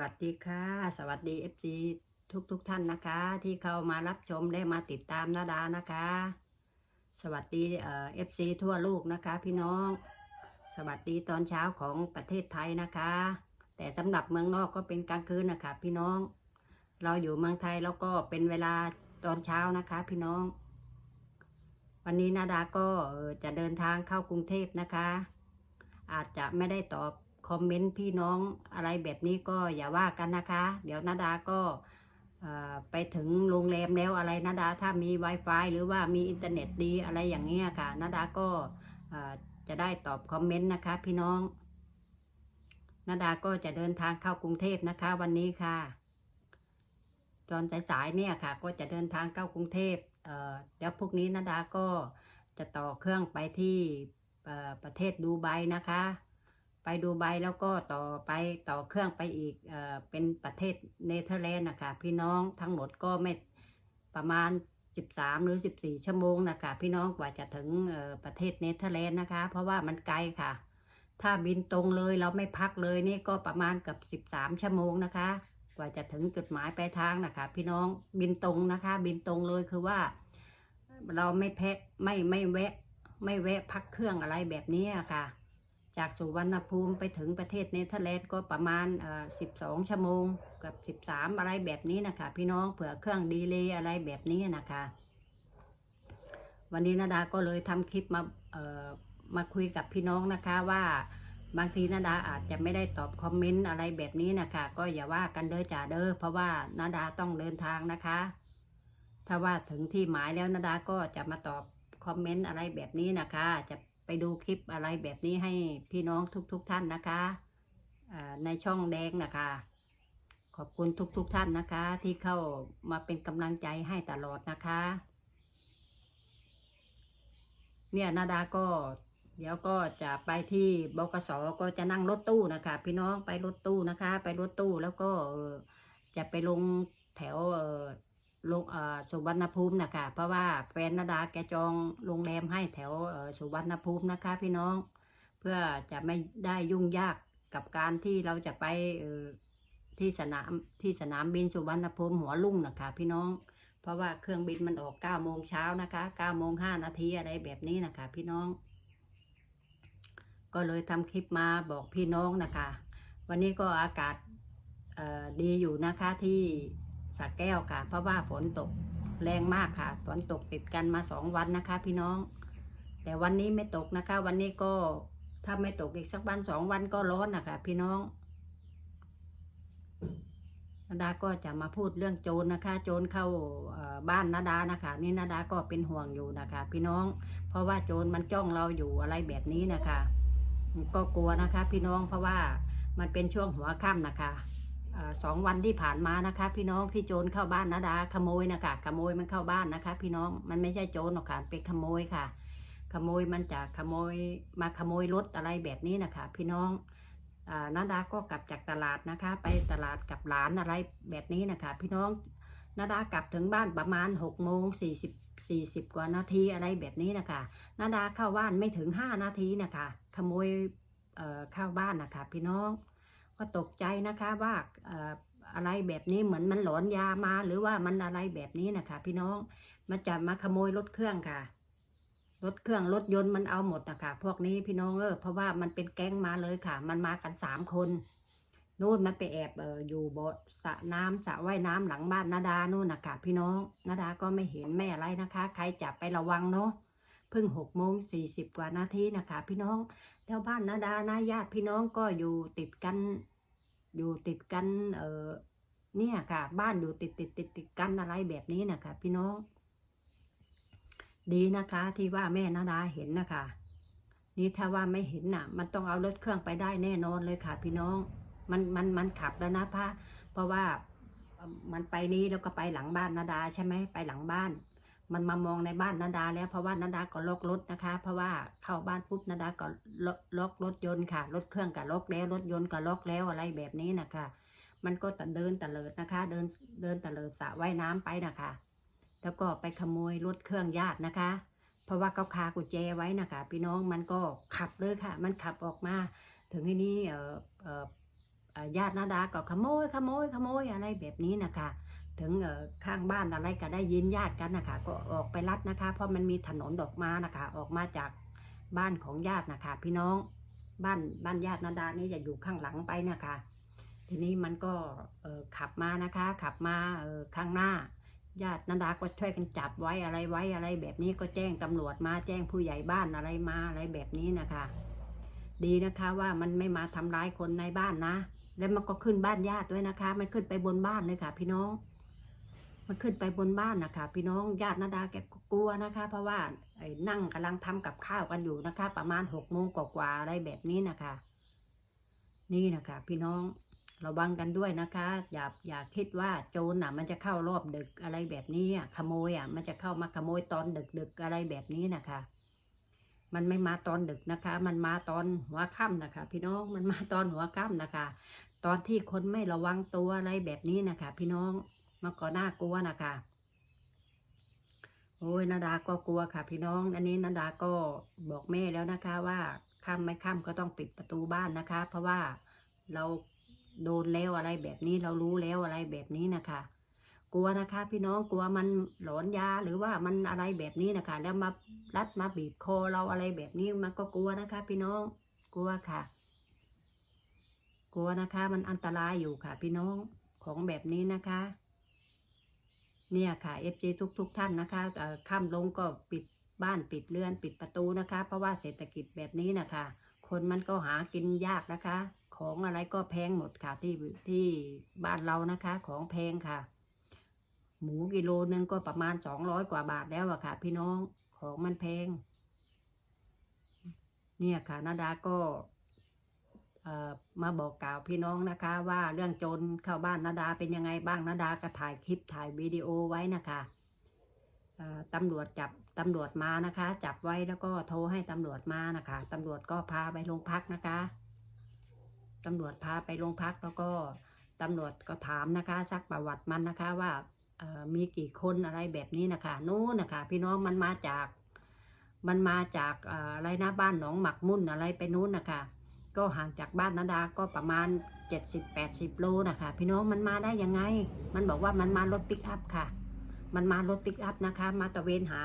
วัสดีค่ะ สวัสดี FC ทุกทุกท่านนะคะ ที่เข้ามารับชมและมาติดตามนาดานะคะ สวัสดีเอฟซีทั่วโลกนะคะ พี่น้อง สวัสดีตอนเช้าของประเทศไทยนะคะ แต่สำหรับเมืองนอกก็เป็นกลางคืนนะคะพี่น้อง เราอยู่เมืองไทยแล้วก็เป็นเวลาตอนเช้านะคะ พี่น้อง วันนี้นาดาก็จะเดินทางเข้ากรุงเทพนะคะ อาจจะไม่ได้ตอบ คอมเมนต์พี่น้องอะไรแบบนี้ก็อย่าว่ากันนะคะ เดี๋ยวนาดาก็ไปถึงโรงแรมแล้วอะไรนาดาถ้ามี Wi-Fi หรือว่ามีอินเทอร์เน็ตดีอะไรอย่างเงี้ยค่ะนาดาก็จะได้ตอบคอมเมนต์นะคะ พี่น้องนาดาก็จะเดินทางเข้ากรุงเทพนะคะ วันนี้ค่ะตอนสายๆเนี่ยค่ะ ก็จะเดินทางเข้ากรุงเทพเเดี๋ยวพรุ่งนี้นาดาก็จะต่อเครื่องไปที่ประเทศดูไบนะคะ ไปดูไบแล้วก็ต่อไปต่อเครื่องไปอีกเอ่อเป็นประเทศเนเธอร์แลนด์นะคะพี่น้องทั้งหมดก็ไม่ประมาณ 13 หรือ 14 ชั่วโมงนะคะพี่น้องกว่าจะถึงประเทศเนเธอร์แลนด์นะคะ เพราะว่ามันไกลค่ะ ถ้าบินตรงเลยเราไม่พักเลยนี่ก็ประมาณกับ 13 ชั่วโมงนะคะ กว่าจะถึงจุดหมายปลายทางนะคะ พี่น้องบินตรงนะคะ บินตรงเลยคือว่า เราไม่แพ้ไม่ไม่แวะ ไม่แวะพักเครื่องอะไรแบบนี้อะค่ะ จากสุวรรณภูมิไปถึงประเทศเนเธอร์แลนด์ก็ประมาณ 12 ชั่วโมงกับ 13 อะไรแบบนี้นะคะ พี่น้องเผื่อเครื่องดีเลย์อะไรแบบนี้นะคะ วันนี้นาดาก็เลยทำคลิปมามาคุยกับพี่น้องนะคะว่าบางทีนาดาอาจจะไม่ได้ตอบคอมเมนต์อะไรแบบนี้นะคะ ก็อย่าว่ากันเด้อจ่าเด้อเพราะว่านาดาต้องเดินทางนะคะ ถ้าว่าถึงที่หมายแล้วนาดาก็จะมาตอบคอมเมนต์อะไรแบบนี้นะคะจะ ไปดูคลิปอะไรแบบนี้ให้พี่น้องทุกๆทท่านนะคะในช่องแดงนะคะ ขอบคุณทุกๆทท่านนะคะ ที่เข้ามาเป็นกำลังใจให้ตลอดนะคะ เนี่ยนาดาก็เดี๋ยวก็จะไปที่บกสก็จะนั่งรถตู้นะคะ พี่น้องไปรถตู้นะคะ ไปรถตู้แล้วก็จะไปลงแถว ลงสุวรรณภูมินะคะเพราะว่าแฟนนาดาแกจองโรงแรมให้แถวสุวรรณภูมินะคะ พี่น้อง เพื่อจะไม่ได้ยุ่งยากกับการที่เราจะไปที่สนามที่สนามบินสุวรรณภูมิหัวลุ่งนะคะ พี่น้อง เพราะว่าเครื่องบินมันออก9โมงเช้านะคะ9โมง5นาทีอะไรแบบนี้นะคะ พี่น้อง ก็เลยทำคลิปมาบอกพี่น้องนะคะ วันนี้ก็อากาศดีอยู่นะคะที่ สระแก้วค่ะ เพราะว่าฝนตกแรงมากค่ะฝนตกติดกันมาสองวันนะคะ พี่น้อง แต่วันนี้ไม่ตกนะคะ วันนี้ก็ถ้าไม่ตกอีกสักวันสองวันก็ร้อนนะคะพี่น้องนาดาก็จะมาพูดเรื่องโจรนะคะ โจรเข้าบ้านนาดานะคะ นี่นาดาก็เป็นห่วงอยู่นะคะ พี่น้อง เพราะว่าโจรมันจ้องเราอยู่อะไรแบบนี้นะคะ ก็กลัวนะคะ พี่น้องเพราะว่ามันเป็นช่วงหัวค่ำนะคะ สองวันที่ผ่านมานะคะ พี่น้องที่โจรเข้าบ้านนาดาขโมยนะคะขโมยมันเข้าบ้านนะคะ พี่น้องมันไม่ใช่โจรหรอกค่ะเป็นขโมยค่ะ ขโมยมันจะขโมยมาขโมยรถอะไรแบบนี้นะคะ พี่น้องอนาดาก็กลับจากตลาดนะคะ ไปตลาดกับหลานอะไรแบบนี้นะคะ พี่น้องนาดากลับถึงบ้านประมาณหกโมงสี่สิบสี่สิบกว่านาทีอะไรแบบนี้นะคะนาดาเข้าบ้านไม่ถึงห้านาทีนะคะ ขโมยเข้าบ้านนะคะ พี่น้อง ก็ตกใจนะคะว่าอะไรแบบนี้เหมือนมันหลอนยามาหรือว่ามันอะไรแบบนี้นะคะพี่น้องมันจะมาขโมยรถเครื่องค่ะ รถเครื่องรถยนต์มันเอาหมดนะคะพวกนี้พี่น้องเออเพราะว่ามันเป็นแก๊งมาเลยค่ะ มันมากันสามคนนู่นมันไปแอบเอออยู่บ่อสระน้ำสระว่ายน้ำหลังบ้านนาดานู่นนะคะพี่น้องนาดาก็ไม่เห็นไม่อะไรนะคะ ใครจะไประวังเนาะ เพิ่งหกโมงสี่สิบกว่านาทีนะคะ พี่น้องแล้วบ้านนาดานะญาติพี่น้องก็อยู่ติดกัน อยู่ติดกันเออเนี่ยค่ะ บ้านอยู่ติดติดติดติดกันอะไรแบบนี้นะคะ พี่น้อง ดีนะคะที่ว่าแม่นาดาเห็นนะคะ นี่ถ้าว่าไม่เห็นน่ะ มันต้องเอารถเครื่องไปได้แน่นอนเลยค่ะ พี่น้องมันมันมันขับแล้วนะพระเพราะว่ามันไปนี้แล้วก็ไปหลังบ้านนาดาใช่ไหมไปหลังบ้าน มันมามองในบ้านนาดาแล้วเพราะว่านาดาก็ล็อกรถนะคะ เพราะว่าเข้าบ้านปุ๊บนาดาก็ล็อกรถยนต์ค่ะ รถเครื่องก็ล็อกแล้วรถยนต์ก็ล็อกแล้วอะไรแบบนี้นะคะมันก็เดินตะเลิดนะคะ เดินเดินตะเลิดสระว่ายน้ำไปนะคะ แล้วก็ไปขโมยรถเครื่องญาตินะคะ เพราะว่าเขาคากุญแจไว้นะคะ พี่น้องมันก็ขับเลยค่ะ มันขับออกมา ถึงที่นี่เออเออญาตินาดาก็ขโมยขโมยขโมยอะไรแบบนี้นะคะ ถึงข้างบ้านอะไรก็ได้ยินญาติกันนะคะก็ออกไปรัดนะคะ เพราะมันมีถนนดอกมานะคะ ออกมาจากบ้านของญาตินะคะ พี่น้องบ้านบ้านญาตินาดานี่จะอยู่ข้างหลังไปนะคะ ทีนี้มันก็ขับมานะคะ ขับมาข้างหน้า ญาตินาดาก็ช่วยกันจับไว้อะไรไว้อะไร แบบนี้ก็แจ้งตำรวจมาแจ้งผู้ใหญ่บ้านอะไรมาอะไรแบบนี้นะคะ ดีนะคะว่ามันไม่มาทำร้ายคนในบ้านนะ แล้วมันก็ขึ้นบ้านญาติด้วยนะคะ มันขึ้นไปบนบ้านเลยค่ะ พี่น้อง มันขึ้นไปบนบ้านนะคะ พี่น้องญาตินาดาแกกลัวนะคะ เพราะว่าไอ้นั่งกำลังทำกับข้าวกันอยู่นะคะ ประมาณหกโมงกว่าๆอะไรแบบนี้นะคะ นี่นะคะ พี่น้องระวังกันด้วยนะคะ อย่าอย่าคิดว่าโจรน่ะ มันจะเข้ารอบดึกอะไรแบบนี้อะขโมยอะมันจะเข้ามาขโมยตอนดึกดึกๆอะไรแบบนี้นะคะ มันไม่มาตอนดึกนะคะ มันมาตอนหัวค่ำนะคะ พี่น้องมันมาตอนหัวค่ำนะคะ ตอนที่คนไม่ระวังตัวอะไรแบบนี้นะคะ พี่น้อง มันก็น่ากลัวนะคะโอ้ยนาดาก็กลัวค่ะ พี่น้อง อันนี้นาดาก็บอกแม่แล้วนะคะว่าค่ำไม่ค่ำก็ต้องปิดประตูบ้านนะคะ เพราะว่าเราโดนแล้วอะไรแบบนี้เรารู้แล้วอะไรแบบนี้นะคะ กลัวนะคะ พี่น้องกลัวมันหลอนยาหรือว่ามันอะไรแบบนี้นะคะ แล้วมารัดมาบีบคอเราอะไรแบบนี้มันก็กลัวนะคะ พี่น้องกลัวค่ะ กลัวนะคะ มันอันตรายอยู่ค่ะ พี่น้องของแบบนี้นะคะ เนี่ยค่ะ FG ทุกทุกๆท่านนะคะเอ่อค่ำลงก็ปิดบ้านปิดเรือนปิดประตูนะคะ เพราะว่าเศรษฐกิจแบบนี้นะคะ คนมันก็หากินยากนะคะ ของอะไรก็แพงหมดค่ะที่ที่บ้านเรานะคะ ของแพงค่ะ หมูกิโลนึงก็ประมาณสองร้อยกว่าบาทแล้วอะค่ะ พี่น้องของมันแพง เนี่ยค่ะนาดาก็ มาบอกกล่าวพี่น้องนะคะ ว่าเรื่องโจรเข้าบ้านนาดาเป็นยังไงบ้างนาดาก็ถ่ายคลิปถ่ายวิดีโอไว้นะคะตำรวจจับตำรวจมานะคะ จับไว้แล้วก็โทรให้ตำรวจมานะคะตำรวจก็พาไปโรงพักนะคะตำรวจพาไปโรงพักแล้วก็ตำรวจก็ถามนะคะซักประวัติมันนะคะว่ามีกี่คนอะไรแบบนี้นะคะนู้นนะคะ พี่น้องมันมาจาก มันมาจากเอ่ออะไรนะบ้านหนองหมักมุ่นอะไรไปนู้นนะคะ ก็ห่างจากบ้านนาดาก็ประมาณ 70-80 โลนะคะ พี่น้องมันมาได้ยังไง มันบอกว่ามันมารถปิกอัพค่ะ มันมารถปิกอัพนะคะ มาตะเวนหา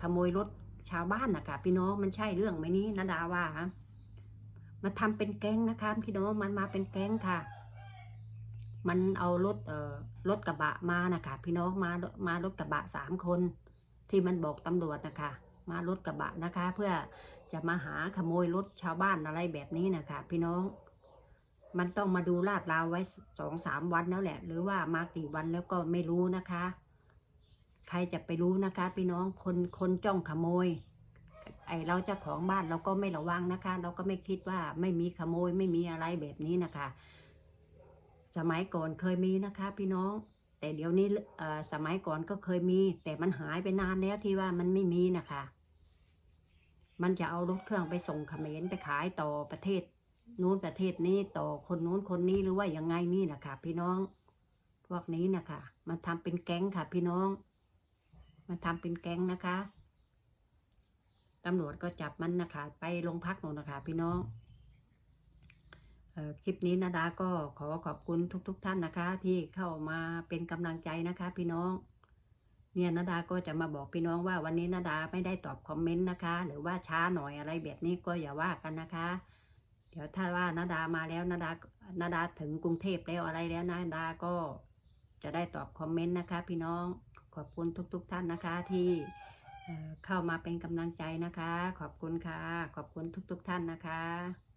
ขโมยรถชาวบ้านนะคะพี่น้องมันใช่เรื่องไหมนี้นาดาว่าฮะมันทำเป็นแก๊งนะคะพี่น้องมันมาเป็นแก๊งค่ะ มันเอารถเอ่อรถกระบะมานะคะพี่น้องมามารถกระบะสามคน ที่มันบอกตำรวจนะคะ มารถกระบะนะคะ เพื่อจะมาหาขโมยรถชาวบ้านอะไรแบบนี้นะคะ พี่น้อง มันต้องมาดูลาดราวไว้สองสามวันแล้วแหละ หรือว่ามากี่วันแล้วก็ไม่รู้นะคะ ใครจะไปรู้นะคะ พี่น้องคนคนจ้องขโมย ไอเราเจ้าของบ้านเราก็ไม่ระวังนะคะ เราก็ไม่คิดว่าไม่มีขโมยไม่มีอะไรแบบนี้นะคะ สมัยก่อนเคยมีนะคะ พี่น้องแต่เดี๋ยวนี้สมัยก่อนก็เคยมี แต่มันหายไปนานแล้วที่ว่ามันไม่มีนะคะ มันจะเอารถเครื่องไปส่งเขมรไปขายต่อประเทศนู้นประเทศนี้ต่อคนนู้นคนนี้หรือว่ายังไงนี่นะคะพี่น้อง พวกนี้นะคะมันทำเป็นแก๊งค่ะ พี่น้อง มันทำเป็นแก๊งนะคะตำรวจก็จับมันนะคะ ไปโรงพักหนูนะคะ พี่น้องออคลิปนี้นาดาก็ขอขอบคุณทุกๆทท่านนะคะ ที่เข้ามาเป็นกำลังใจนะคะ พี่น้อง เนี่ยนาดาก็จะมาบอกพี่น้องว่าวันนี้นาดาไม่ได้ตอบคอมเมนต์นะคะ หรือว่าช้าหน่อยอะไรแบบนี้ก็อย่าว่ากันนะคะ เดี๋ยวถ้าว่านาดามาแล้วนาดานาดาถึงกรุงเทพแล้วอะไรแล้วนาดาก็จะได้ตอบคอมเมนต์นะคะ พี่น้องขอบคุณทุกๆท่านนะคะที่เอ่อเข้ามาเป็นกำลังใจนะคะ ขอบคุณค่ะ ขอบคุณทุกๆท่านนะคะ